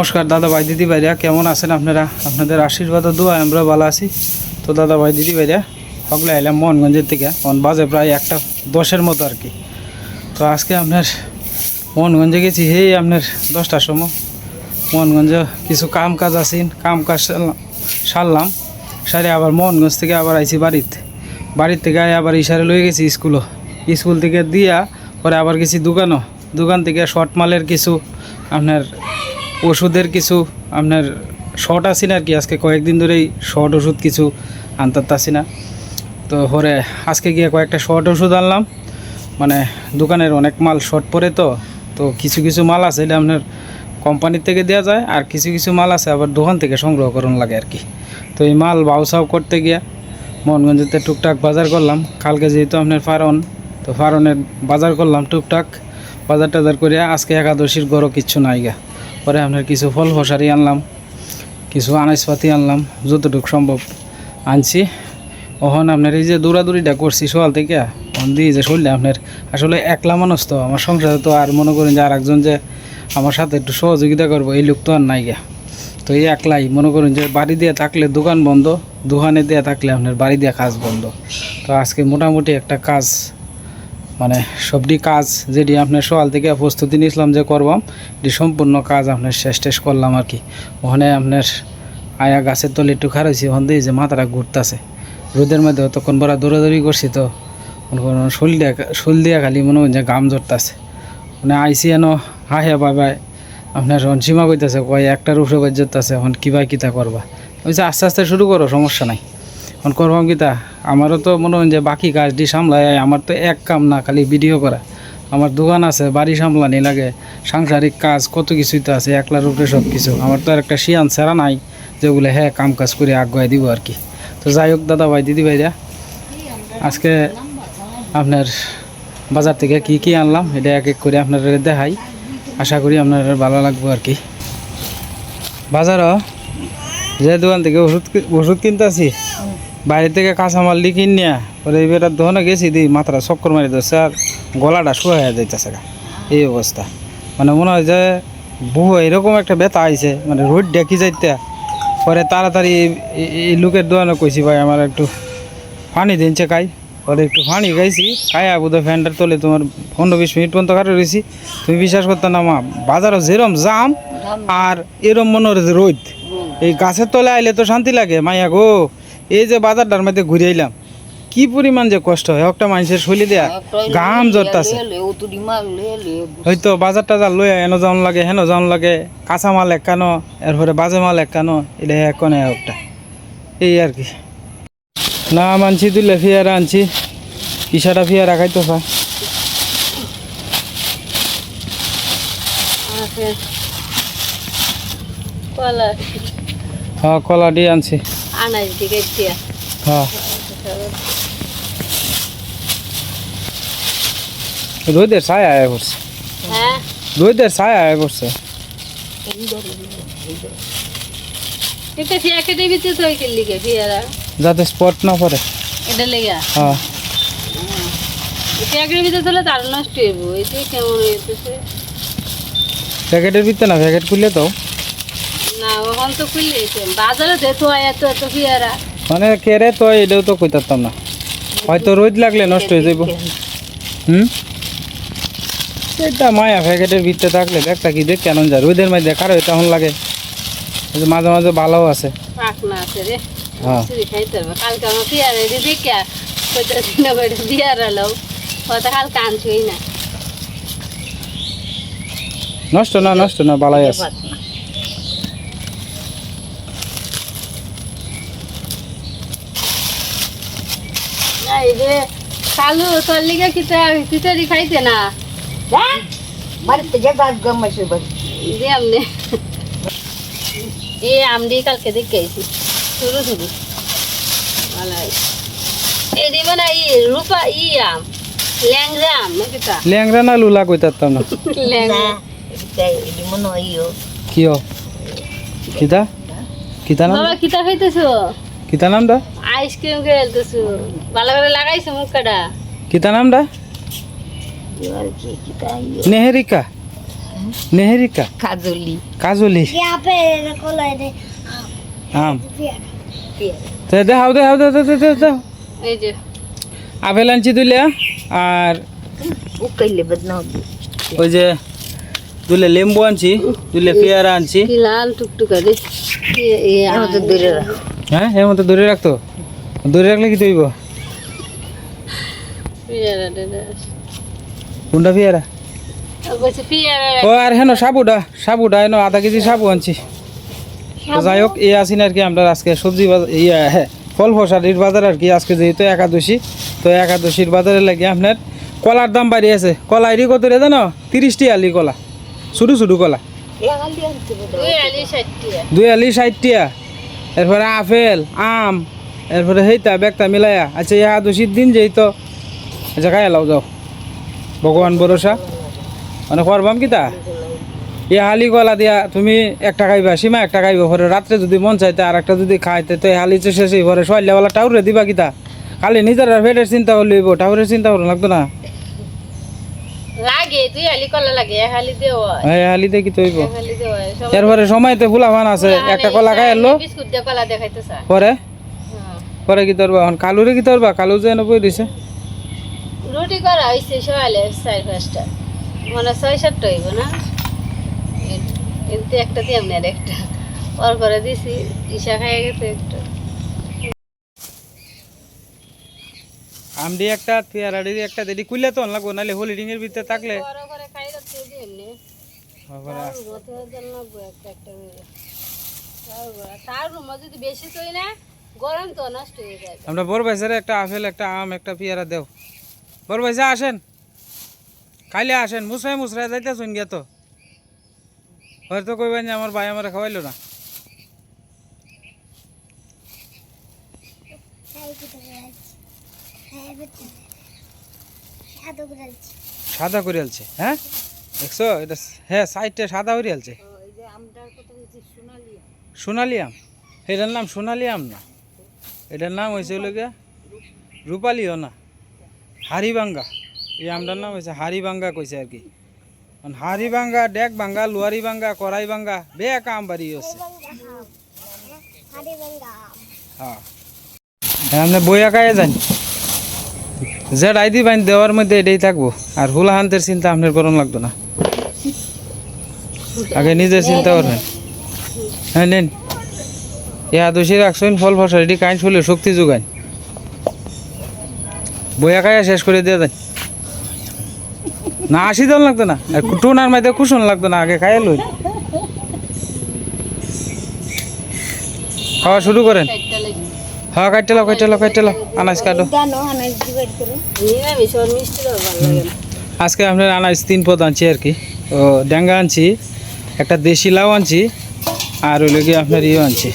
নমস্কার দাদা ভাই, দিদি ভাইরা, কেমন আছেন আপনারা? আপনাদের আশীর্বাদ দোয়া আমরা ভালো আছি। তো দাদা ভাই, দিদি ভাইরা হগলে আইলাম মোহনগঞ্জের থেকে মন বাজে প্রায় একটা দশের মতো আর কি। তো আজকে আপনার মোহনগঞ্জে গেছি হেই আপনার দশটার সময়। মোহনগঞ্জে কিছু কাম কাজ আছেন কাম কাজ সারলাম- সারে আবার মোহনগঞ্জ থেকে আবার আইছি বাড়িতে। বাড়ির থেকে আবার ইশারে লয়ে গেছি স্কুলও। স্কুল থেকে দিয়া পরে আবার গেছি দোকানও। দোকান থেকে শর্ট মালের কিছু আপনার ওষুধের কিছু আপনার শর্ট আছি না আর কি, আজকে কয়েকদিন ধরেই শর্ট ওষুধ কিছু আনতারতাছি না তো পরে আজকে গিয়ে কয়েকটা শর্ট ওষুধ আনলাম। মানে দোকানের অনেক মাল শর্ট পরে তো তো কিছু কিছু মাল আছে এটা আপনার কোম্পানির থেকে দেওয়া যায়, আর কিছু কিছু মাল আছে আবার দোকান থেকে সংগ্রহ করুন লাগে আর কি। তো এই মাল বাউসাও করতে গিয়া মোহনগঞ্জেতে টুকটাক বাজার করলাম। কালকে যেহেতু আপনার ফারন, তো ফারনের বাজার করলাম টুকটাক। বাজার টাজার করে আজকে একাদশীর গড়ও কিচ্ছু নাই গা। পরে আপনার কিছু ফল ফসারি আনলাম, কিছু আনাজপাতি আনলাম, যতটুকু সম্ভব আনছি। ওখান আপনার এই যে দৌড়াদৌড়িটা করছি সকাল থেকে ওখান দিয়ে যে শরীরে আপনার আসলে একলা মানুষ তো, আমার সংসারে তো আর মনে করেন যে আর একজন যে আমার সাথে একটু সহযোগিতা করব, এই লোক তো আর নাই গা। তো এই একলাই, মনে করুন যে বাড়ি দিয়ে থাকলে দোকান বন্ধ, দোকানে দিয়ে থাকলে আপনার বাড়ি দিয়ে কাজ বন্ধ। তো আজকে মোটামুটি একটা কাজ মানে সবটি কাজ যেটি আপনার সকাল থেকে প্রস্তুতি নিয়েছিলাম যে করবাম এটি সম্পূর্ণ কাজ আপনার শেষ টেস করলাম আর কি। ওখানে আপনার আয়া গাছের তলে একটু খারাইছি ওখান দিয়ে যে মাথাটা ঘুরতেছে। রোদের মধ্যে তখন বড় দৌড়াদৌড়ি করছি তো শোল দিয়া শোল দিয়া খালি মনে হয় যে গাম জড়তাছে মানে আইসি এনো হাহে বাবাই আপনার সীমা কইতাছে, কয় একটার উপরে এখন কিবা কিতা করবা? ওই যে আস্তে আস্তে শুরু করো, সমস্যা নাই। এখন করবাম কিতা আমারও তো মনে হয় যে বাকি কাজটি সামলায়, আমার তো এক কাম না, খালি ভিডিও করা। আমার দোকান আছে, বাড়ি সামলানি লাগে, সাংসারিক কাজ কত কিছুই তো আছে একলার উপরে সব কিছু আমার তো আর একটা শিয়ান সেরা নাই, যেগুলো হ্যাঁ কাম কাজ করে আগুয়াই দিব আর কি। তো যাই হোক, দাদা ভাই, দিদি ভাইরা, আজকে আপনার বাজার থেকে কি কি আনলাম, এটা এক এক করে আপনারা দেখাই। আশা করি আপনার ভালো লাগবে আর কি। বাজারও, যে দোকান থেকে ওষুধ ওষুধ কিনতে আসি বাইরে থেকে কাঁচামাল দিয়ে কিনিয়া পরে এবার দোকানে গেছি দিই মাথাটা চক্কর মারি দিচ্ছে আর গলাটা শুয়ে হয়ে যাইতেছে। এই অবস্থা। মানে মনে হয় যে বহু এরকম একটা ব্যথা আইছে মানে রোদ ডেকি যাইতে। পরে তাড়াতাড়ি এই- লোকের দোকানে কইছি ভাই আমার একটু পানি দিনছে খাই পরে একটু পানি খাইছি খাই আবুদা ফ্যানটার তলে তোমার পনেরো বিশ মিনিট পর্যন্ত কাটে রয়েছি তুমি বিশ্বাস করতে না মা বাজারও যেরম জাম আর এরম মনে হয় রোদ। এই গাছের তলে আইলে তো শান্তি লাগে মাইয়া গো। এই যে বাজারটার মধ্যে ঘুরে আইলাম কি পরিমাণ যে কষ্ট হয়। একটা মানুষের শৈলী দেয়া গাম জড়তাছে হয়তো বাজার টাজার লই এনো যাওন লাগে হেন যাওন লাগে কাঁচা মাল একানো এরপরে বাজে মাল একানো এটা একনে একটা। এই আর কি। না আনছি তুলে ফিয়ারা আনছি ইশাটা ফিয়ারা খাইতো কলা। হ্যাঁ কলা দিয়ে আনছি। আনাজ দিকে দিয়া। হ্যাঁ। রোদের ছায় আয়া করছে। হ্যাঁ। রোদের ছায় আয়া করছে। এটা ফিয়া কেটে দিতে তো ওই লিগে ফিয়ারা যাতে স্পট না পড়ে। এটা লেগা? হ্যাঁ। ফিয়া কেটে দিতে তাহলে তার নষ্ট হইব। এতে কেমন হইতেছে? প্যাকেটের ভিতরে না প্যাকেট খুললে তো না তো খুললে বাজারে দে তো এত এত ফিয়ারা মানে কেরে তো এটাও তো কইতাম না। হয়তো রোদ লাগলে নষ্ট হয়ে যাইব। হুম? এটা মায়া প্যাকেটের ভিতরে থাকলে কি দেখ কেন যায়। রোদের কারও এটা এখন লাগে। যে মাঝে মাঝে ভালোও আছে। পাক আছে রে। হ্যাঁ। খাইতে হবে। কালকে আমার লও। হয়তো কালকে আনছই না। নষ্ট না নষ্ট না ভালোই আছে। এই যে কালু তোর লিগে কিতা খিচুড়ি খাইতে না। বাড়িতে যে গাছ গমাইছে বাড়ি। যে আমনে। এই আমডি কালকে দেখে আইছি। শুরু শুরু। ভালো এই দিব না ই রূপা ই আম। ল্যাংরা আম নাকি তা? ল্যাংরা না লুলা কইতাম না? ল্যাংরা মনে হয় কিয়? কিতা? কিতা নাম? বাবা কিতা খাইতেছো? কিতা নামটা? আইসক্রিম খেলতেছু ভালো করে লাগাইছো মুখটা। কিতা নামটা নেহেরিকা। নেহেরিকা। কাজলি। কাজলি। দেখাও দেখাও দেখাও দেখাও আপেল আনছি তুলে আর ওই যে তুলে লেম্বু আনছি তুলে পেয়ারা আনছি। লাল টুকটুকা হ্যাঁ এর মতো ধরে রাখতো দূরে রাখলে কি তৈব? কোনটা পিয়ারা? ও আর হেন সাবুডা সাবুডা এনো আধা কেজি সাবু আনছি। যাই হোক এ না আর কি আমরা আজকে সবজি ইয়া হ্যাঁ ফল ফসারির বাজার আর কি। আজকে যেহেতু একাদশী তো একাদশীর বাজারে লাগে আপনার কলার দাম বাড়িয়েছে। কলা এরি কত রে জানো? তিরিশটি আলি কলা। ছোটো ছোটো কলা। দুই আলি ষাট টিয়া এরপরে আপেল আম এরপরে সেইটা বেগটা মিলাইয়া আচ্ছা একাদশীর দিন যেহেতু আচ্ছা খাই লাও যাও। ভগবান ভরসা। মানে করবাম কিতা এ হালি গলা দিয়া তুমি একটা খাইবা সীমা একটা খাইবা পরে রাত্রে যদি মন চাইতে আর একটা যদি খাইতে তো হালি তো শেষই পরে সইলেওয়ালা টাউরে দিবা কিতা খালি নিজের পেটের চিন্তা হইব টাউরের চিন্তা করো লাগতো না? কি তো এক এরপরে সময়তে ফুলাফান আছে একটা কলা খাই এলো পরে? হ্যাঁ। পরে কি তোরবা এখন কালুরে কি তোরবা কালু যে এনে বই দিছে। রুটি করা হয়েছে সকালে চার পাঁচটা। মানে ছয় সাতটা হইব না? কিন্তু একটা দিয়ে আপনার একটা। পর করে দিছি ঈশা খাই গেছে একটা। আমডি একটা পেয়ারাডি একটা দেরি কুইলে তো লাগবো নাহলে হোলিডিং এর ভিতরে থাকলে বড় করে খাই এমনি। লাগবো একটা একটা। তার রুমে যদি বেশি তৈ না গরম তো নষ্ট হয়ে যায়। আমরা বড় ভাইসারে একটা আপেল একটা আম একটা পেয়ারা দেও। বড় ভাইসা আসেন। খাইলে আসেন মুসরাই মুসরাই যাইতে শুন গিয়া তো। হয়তো কইবেন যে আমার ভাই আমার খাওয়াইলো না। সাদা করে আলছে হ্যাঁ? দেখছ? এটা হ্যাঁ সাইডটা সাদা করে আলছে। সোনালি আম। এটার নাম সোনালি আম না। এটার নাম হয়েছে হলো গিয়া রূপালিও না হাড়িবাঙ্গা এই আমটার নাম হয়েছে হাড়িবাঙ্গা কইছে আর কি মানে হাড়িবাঙ্গা ডেক ভাঙ্গা লুয়ারি ভাঙ্গা কড়াই ভাঙ্গা বেক আম বাড়ি হচ্ছে হ্যাঁ আপনি বইয়া খাইয়ে যান যে রাইদি বাইন দেওয়ার মধ্যে এটাই থাকব আর হুলাহান্তের চিন্তা আপনার করণ লাগতো না। আগে নিজের চিন্তা করবেন হ্যাঁ নেন ইয়া দোষী রাখছেন, ফল ফসল, এটি কাইন শুলে শক্তি যোগান। বইয়া খাইয়া শেষ করে দিয়ে দেন। না আসি দল লাগতো না। টুনার মাইতে কুশন লাগতো না, আগে খাইয়া লই খাওয়া শুরু করেন। হ্যাঁ কাটতে লাও কাটতে লাও কাটতে লাও, আনাজ কাটো। আজকে আপনার আনাজ তিন পদ আনছি আর কি। ও ড্যাঙ্গা আনছি, একটা দেশি লাউ আনছি, আর ওই লোকে আপনার ইয়ে আনছি।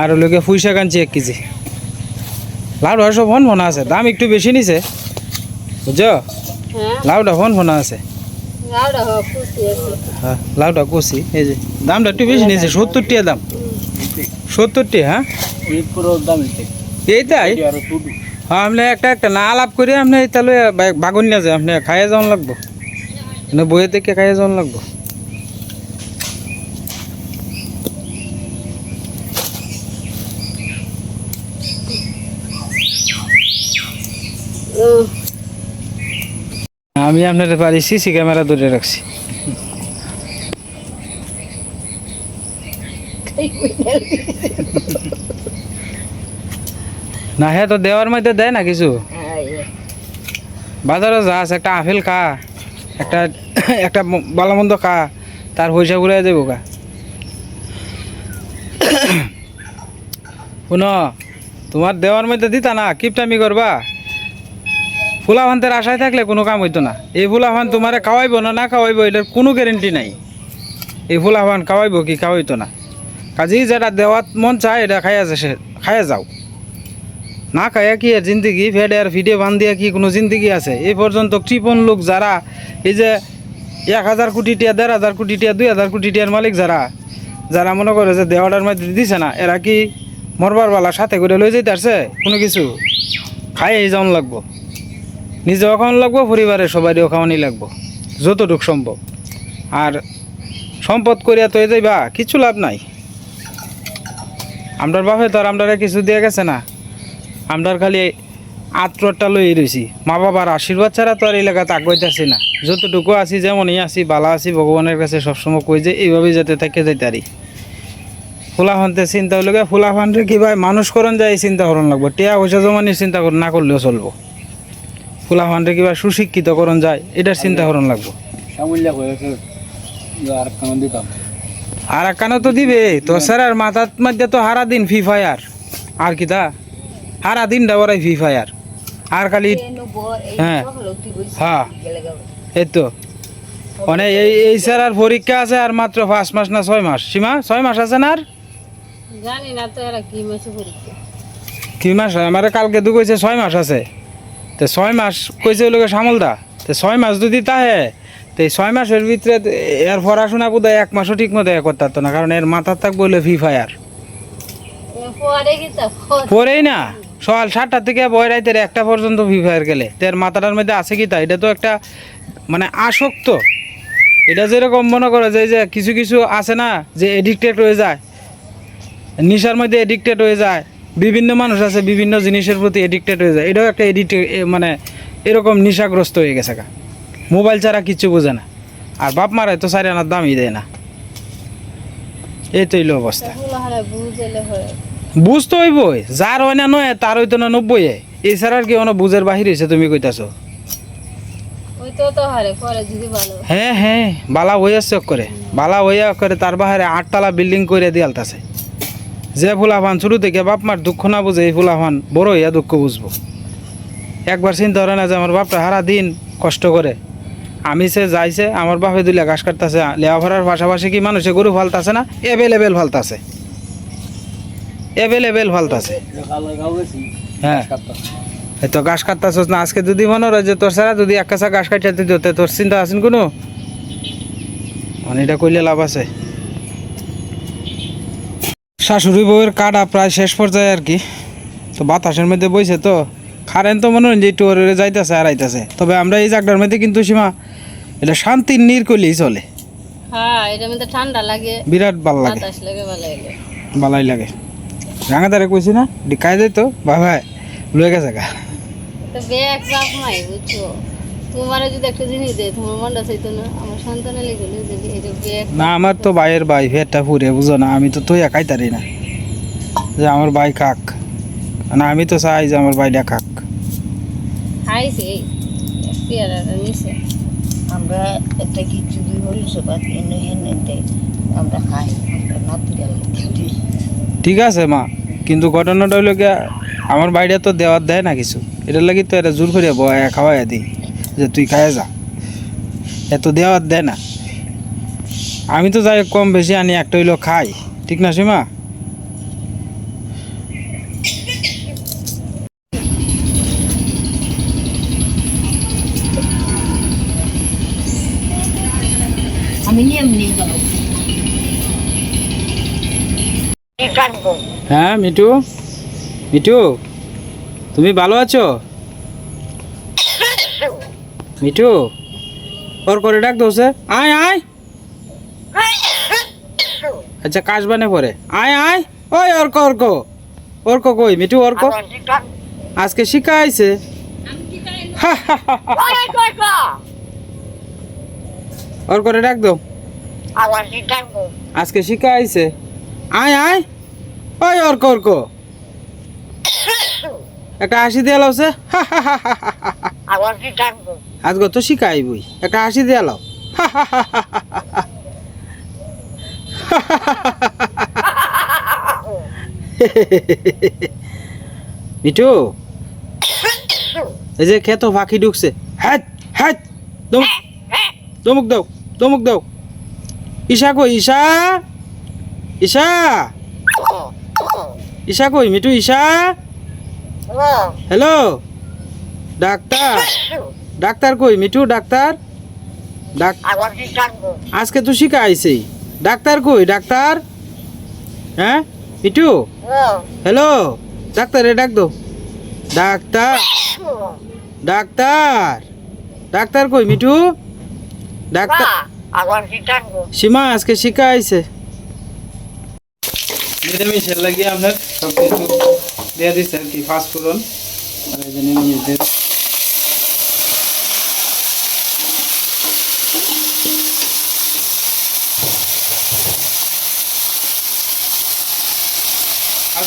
আর ওই লোকে পুঁই শাক আনছি এক কেজি। লাউটা সব ফোন ফোনা আছে দাম একটু বেশি নিছে বুঝছ? হ্যাঁ। লাউটা ফোন ফোনা আছে। হ্যাঁ লাউটা কষি এই যে দামটা একটু বেশি নিয়েছে সত্তর টিয়া দাম। সত্তর টিয়া হ্যাঁ? এইটাই? হ্যাঁ আপনি একটা একটা না আলাপ করে আপনি তাহলে বাগুন নিয়ে যায় আপনি খাইয়ে যাওয়ান লাগবো। বইয়ে থেকে খাইয়ে যাওয়ান লাগবো। আমি আপনার বাড়ি সিসি ক্যামেরা ধরে রাখছি। না হ্যাঁ তো দেওয়ার মধ্যে দেয় না কিছু? বাজারে যাস একটা আপেল খা, একটা একটা ভালো মন্দ খা, তার পয়সা ঘুরে দেবো কা শুন, তোমার দেওয়ার মধ্যে দিতা না, কিপটামি করবা? ফুলাভান্তের আশায় থাকলে কোনো কাম হইতো না। এই ফুলাভান তোমারে খাওয়াইবো না না খাওয়াইবো, এটার কোনো গ্যারেন্টি নাই। এই ফুলাভান খাওয়াইবো কি, খাওয়াইতো না। কাজেই যেটা দেওয়াত মন চায়, এটা খাইয়া সে খাইয়া যাও। না খাইয়া কি আর জিন্দগি? ফেডে আর ফিডে বান দিয়া কি কোনো জিন্দগি আছে? এই পর্যন্ত কৃপণ লোক যারা, এই যে এক হাজার কোটি টিয়া, দেড় হাজার কোটি টিয়া, দুই হাজার কোটি টিয়ার মালিক যারা যারা মনে করে যে দেওয়াটার মধ্যে দিছে না, এরা কি মরবার বালা সাথে করে লই যাইতে আসছে কোনো কিছু? খাই এই যাওন লাগবো। নিজেও খাওয়ান লাগবো, পরিবারের সবারও খাওয়ানি লাগবো। যতটুক সম্ভব। আর সম্পদ করিয়া তো এদের বা, কিছু লাভ নাই। আমরার বাপে তো আর আমরারে কিছু দিয়ে গেছে না। আমরার খালি আত্মটা লই রয়েছি মা বাবার আশীর্বাদ ছাড়া তো আর এলাকাতে আগাইতেছি না। যতটুকু আছি, যেমনই আছি, বালা আছি, ভগবানের কাছে সবসময় কই যে এইভাবেই যাতে থেকে যাইতে পারি ফুলাফানতে চিন্তা হইলে ফুলাফানরে কি ভাই, মানুষ করণ যায় চিন্তা করণ লাগবো। টিয়া পয়সা জমানির চিন্তা না করলেও চলবো। ফুলাফানরে কিবা সুশিক্ষিত করণ যায় এটার চিন্তা করণ লাগবো। আর একখানে তো দিবে? তো স্যার আর মাথার মধ্যে তো হারা দিন ফ্রি ফায়ার। আর কি তা? হারা দিন ডাবরাই ফ্রি ফায়ার। আর খালি হ্যাঁ। হ্যাঁ। এই তো। মানে এই এই স্যার আর পরীক্ষা আছে আর মাত্র পাঁচ মাস না ছয় মাস। সীমা ছয় মাস আছে না আর? জানি না তো এরা কি মাসে পরীক্ষা। কি মাস? আমার কালকে দু কইছে ছয় মাস আছে। তো ছয় মাস কইছে ওই লোকে সামলদা তো ছয় মাস যদি তাহে, তো ছয় মাসের ভিতরে এর পড়াশোনা বোধ এক মাসও ঠিক মতো এ করতে না, কারণ এর মাথার থাক বললে ফ্রি ফায়ার তা পরেই না? সকাল সাতটা থেকে বয় রাইতের একটা পর্যন্ত ফ্রি ফায়ার গেলে। তোর মাথাটার মধ্যে আছে কি তা? এটা তো একটা মানে আসক্ত। এটা যেরকম মনে করো যে যে কিছু কিছু আছে না, যে এডিক্টেড হয়ে যায়। নেশার মধ্যে এডিক্টেড হয়ে যায়। বিভিন্ন মানুষ আছে বিভিন্ন জিনিসের প্রতি এডিক্টেড হয়ে যায়। এটাও একটা এডিক্ট মানে এরকম নেশাগ্রস্ত হয়ে গেছে গা। মোবাইল ছাড়া কিচ্ছু বোঝে না। আর বাপ মারায় তো সারি আনার দামই দেয় না। এই তো হইল অবস্থা। বুঝতে হইবই যার হয় না নয় তার হইতো না নব্বই এছাড়া আর কি অন্য বুঝের বাহির হয়েছে তুমি কইতাছো? হ্যাঁ হ্যাঁ বালা হইয়া চক করে বালা হইয়া করে তার বাহারে আটতলা বিল্ডিং করে দিয়ালতাছে যে ফুলাফান শুরু থেকে বাপ মার দুঃখ না বুঝে এই ফুলাফান বড় হইয়া দুঃখ বুঝব। একবার চিন্তা করে না যে আমার বাপটা সারা দিন কষ্ট করে। আমি সে যাইছে, আমার বাপে দুইলা ঘাস কাটতেছে লেওয়াফারার পাশাপাশি কি মানুষে গরু ফালতাছে না? এভেলেবেল ফালতাছে। এভেলেবেল ফালতাছে। হ্যাঁ। এই তো ঘাস কাটতাছস না, আজকে যদি মনে হয় যে তোর সারা যদি এক কাছা ঘাস কাটতে দিত তোর চিন্তা আছেন কোনো? মানে এটা কইলে লাভ আছে। শাশুড়ি বউয়ের কাটা প্রায় শেষ পর্যায়ে আর কি। তো বাতাসের মধ্যে বইছে তো কারেন্ট তো মনে হয় যে ওরে যাইতেছে আর আইতাছে তবে আমরা এই জায়গাটার মধ্যে কিন্তু সীমা এটা শান্তির নীর করলেই চলে। হ্যাঁ এটার মধ্যে ঠান্ডা লাগে বিরাট ভালো লাগে। বাতাস লাগে ভালো লাগে। ভালাই লাগে। রাঙাদারে কইছি না বাবা লয়ে গেছে গা। তো ব্যাগ চাপ নাই বুঝছ? তোমার যদি একটা জিনিস দেয় তোমার মনটা চাইতো না আমার সন্তানের লেগে যদি এই যে না আমার তো ভাইয়ের ভাই ফেরটা পুরে বুঝো না আমি তো তুই একাই তারি না। যে আমার ভাই খাক না আমি তো চাই যে আমার ভাইটা খাক খাইছে পেয়ারাটা নিছে। আমরা একটা কিছু দুই হরিষ ভাত এনে এনে দেয় আমরা খাই আমরা নাতি ঠিক আছে মা। কিন্তু ঘটনাটা হইল গিয়া আমার বাইরে তো দেওয়ার দেয় না কিছু। এটার লাগি তো এটা জোর করিয়া বয়া খাওয়াইয়া দিই। যে তুই খায় যা। এত দেওয়ার দেয় না। আমি তো যাই কম বেশি আনি একটা হইল খাই। ঠিক না সীমা? আমি নিয়ে নিয়ে যাব। হ্যাঁ মিটু মিটু তুমি ভালো আছো? মিঠু ওর করে ডাক দোসে আয় আয়। আচ্ছা কাশ বানে পরে। আয় আয়। ওই অর্ক অর্ক। অর্ক কই? মিঠু অর্ক? আজকে শিখা আইছে ওর করে ডাক দো। আজকে শিখা আইছে আয় আয়। ওই অর্ক অর্ক। একটা হাসি দিয়ে লাও সে আবার কাটবো আজকে তো শিখাই বই একটা হাসি দিয়ে লাও মিঠু এই যে খেতো পাখি ঢুকছে। হ্যাট হ্যাট দমুক দমুক দাও দমুক দাও। ঈশা কই ঈশা? ঈশা? ঈশা কই Mithu Isha? Hello? Doctor. Doctor কই? মিঠু ডাক্তার? ডাক আজকে তো শিখা আইছে ডাক্তার কই? ডাক্তার? হ্যাঁ? মিঠু? হ্যালো? ডাক্তার রে ডাক দো। ডাক্তার। ডাক্তার। ডাক্তার কই মিঠু? ডাক্তার সীমা আজকে শিখা আইছে। নিরামিষের লাগিয়ে আপনার সব কিছু দিয়ে দিচ্ছে আর কি ফাস্ট ফুডন আর এই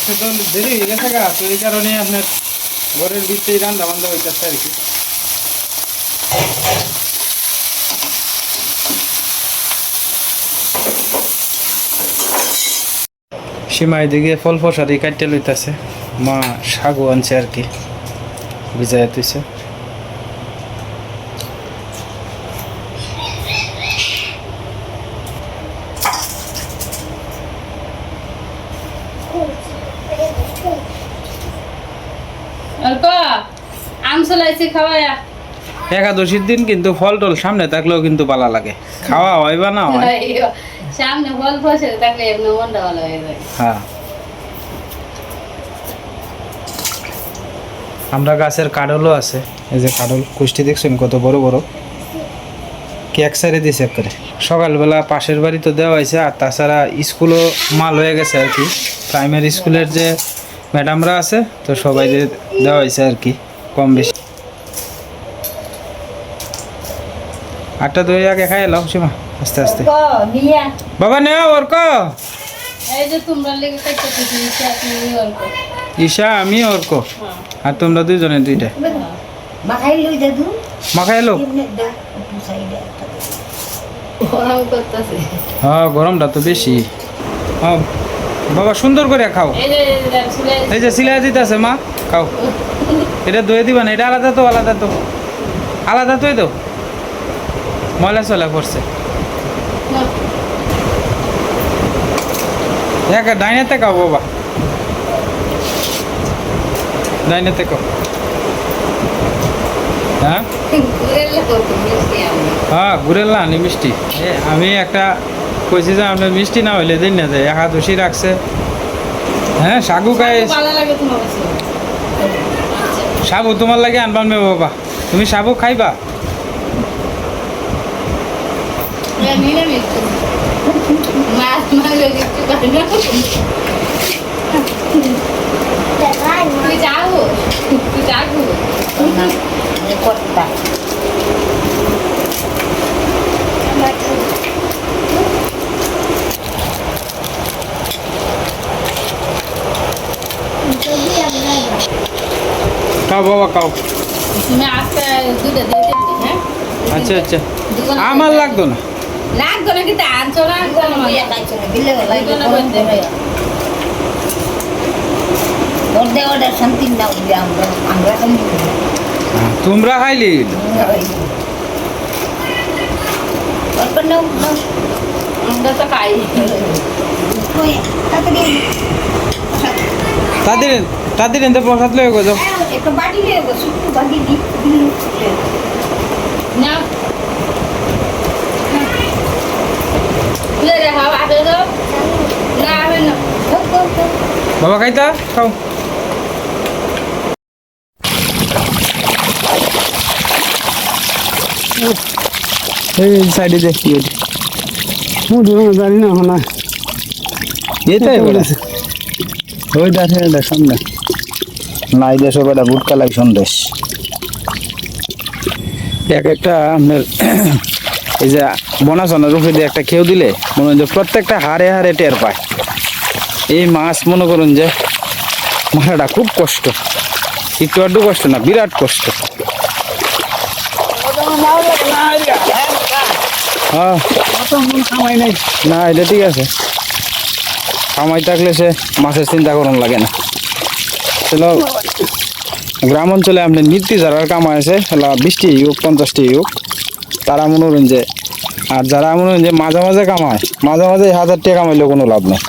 আজকে তো দেরি হয়ে গেছে গা, তো এই কারণে আপনার ঘরের ভিতরেই রান্না বান্ধব হইতেছে আর কি। সীমায় দিকে ফল ফসারি কাটতে লইতেছে। মা সাগু আনছে আর কি ভিজাই চলাইছি খাওয়ায়া। একাদশীর দিন কিন্তু ফল টল সামনে থাকলেও কিন্তু ভালো লাগে। খাওয়া হয় বা না হয়? সামনে ফল ফসে থাকলে এমনি মনটা ভালো হয়ে যায়। হ্যাঁ। আমরা গাছের কাডলও আছে। এই যে কাডল কুষ্টি দেখছেন কত বড় বড়? কেক সারে দিছে করে? সকালবেলা পাশের বাড়ি তো দেওয়া হয়েছে আর তাছাড়া স্কুলও মাল হয়ে গেছে আর কি। প্রাইমারি স্কুলের যে ম্যাডামরা আছে তো সবাই দেওয়া হয়েছে আর কি। কম বেশি। আটটা দই আগে খাই এলাম সীমা আস্তে আস্তে। বাবা নেও ওর ক ঈশা আমি অর্ক আর তোমরা দুজনে দুইটা। মাখাই করতেছে। হ্যাঁ গরমটা তো বেশি। হ্যাঁ বাবা সুন্দর করে খাও। এই যে চলে এই যে সিলাই দিতেছে মা। খাও। এটা দই দিবা না, এটা আলাদা তো আলাদা তো। আলাদা তোই তো ময়লা চলা করছে এক, ডাইনাতে খাও বাবা। ডাইনাতে খাও। হ্যাঁ? হ্যাঁ ঘুরে আনি মিষ্টি। আমি একটা কইছি যে আপনার মিষ্টি না হইলে দিন না যায়। একাদশী রাখছে। হ্যাঁ সাগু খাই ভালো লাগে তোমার কাছে সাবু তোমার লাগে আনবান মে বাবা। তুমি সাবু খাইবা? তুই যাব? তুই যাব? খাও বাবা খাও। হ্যাঁ? আচ্ছা আচ্ছা। আমার লাগতো না। লাগতো না কিন্তু আনছো না? খাইছো না বিলে গেলা দুগুণ করতে হবে ওরদে ওরদে শান্তি না। উঠবে আমরা আমরা শান্তি হ্যাঁ, তোমরা খাইলি। তাদের তাদের এনতে প্রসাদ লয়ে গো একটা বাটি নিয়ে গো শুধু বাটি দি দিলু না। না না বাবা খাইতা খাও। এই সাইডে জানি না হনা এটাই বলে। ওই দেখে দেখ সামনে নাই দেশ গুটকা লাগে সন্দেশ। এক একটা আপনার এই যে বনাসনের রূপে দিয়ে একটা খেয়েও দিলে, মনে হয় যে প্রত্যেকটা হারে হারে টের পায়। এই মাছ মনে করুন যে মারাটা খুব কষ্ট। একটু আধটু কষ্ট না, বিরাট কষ্ট। হ্যাঁ। না, এটা ঠিক আছে। কামাই থাকলে সে মাছের চিন্তা করুন লাগে না। চলো গ্রাম অঞ্চলে আপনি নীতি যারা কামাই আছে, হলো বিশটি হোক, পঞ্চাশটি হোক, তারা মনে করেন যে আর যারা মনে করেন যে মাঝে মাঝে কামায়। মাঝে মাঝে হাজার টাকা কামাইলেও কোনো লাভ নেই।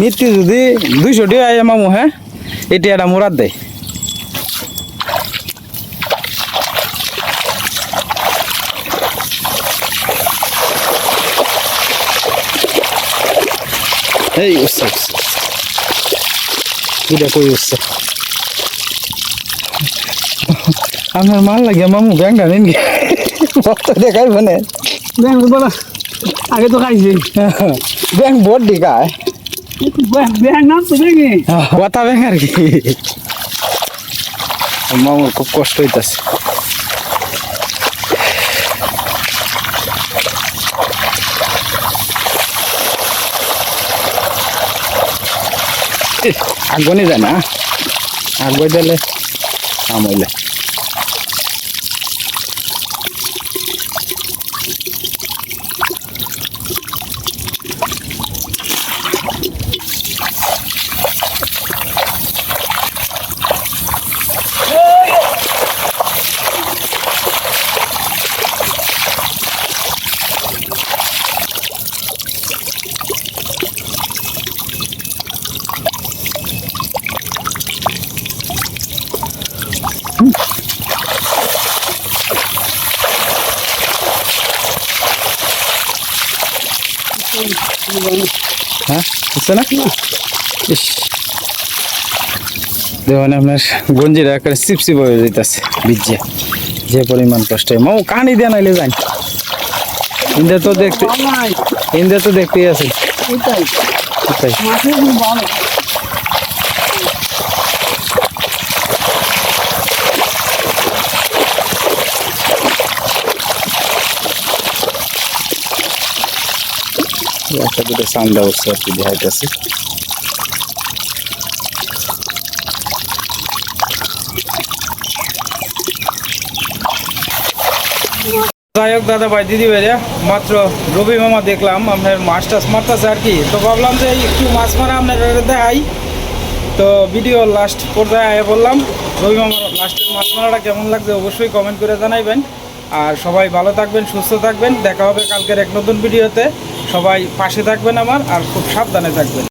মৃত্যু যদি দুইশো টাকা আয় মামু হ্যাঁ এটি একটা মুরাদ দেয়। এই উঠছে উঠছে এটা কই উঠছে আপনার মাল লাগে মামু ব্যাংকটা নিন গে ভক্ত দেখাই মানে ব্যাং বলা আগে তো খাইছি ব্যাংক বোর্ড দিকায় ব্যাং নাম তো দেখি কথা ব্যাংক আর কি মামুর খুব কষ্ট হইতাছে আগুনি যায় না। আগবাই দিলে হ্যাঁ বুঝছে না? ইস। দেখুন আপনার গঞ্জিরা একটা চিপচিপ হয়ে যেতেছে ভিজে যে পরিমাণ কষ্ট। মাও কানি দিয়ে নাইলে যান ইন্দে তো দেখতে ইন্দে তো দেখতেই আছে এটাই কোথায় মাছে খুব ভালো একটা দুটো সান্দা উঠছে আর কি দেখাইতেছে। যাই হোক দাদা ভাই, দিদি ভাইরা, মাত্র রবি মামা দেখলাম, আপনার মাছ টাছ মারতেছে আর কি। তো ভাবলাম যে একটু মাছ মারা আপনার দেখাই। তো ভিডিও লাস্ট পর্যায়ে আয়া বললাম রবি মামার লাস্টের মাছ মারাটা কেমন লাগছে অবশ্যই কমেন্ট করে জানাইবেন। আর সবাই ভালো থাকবেন, সুস্থ থাকবেন। দেখা হবে কালকের এক নতুন ভিডিওতে সবাই পাশে থাকবেন আমার আর খুব সাবধানে থাকবেন।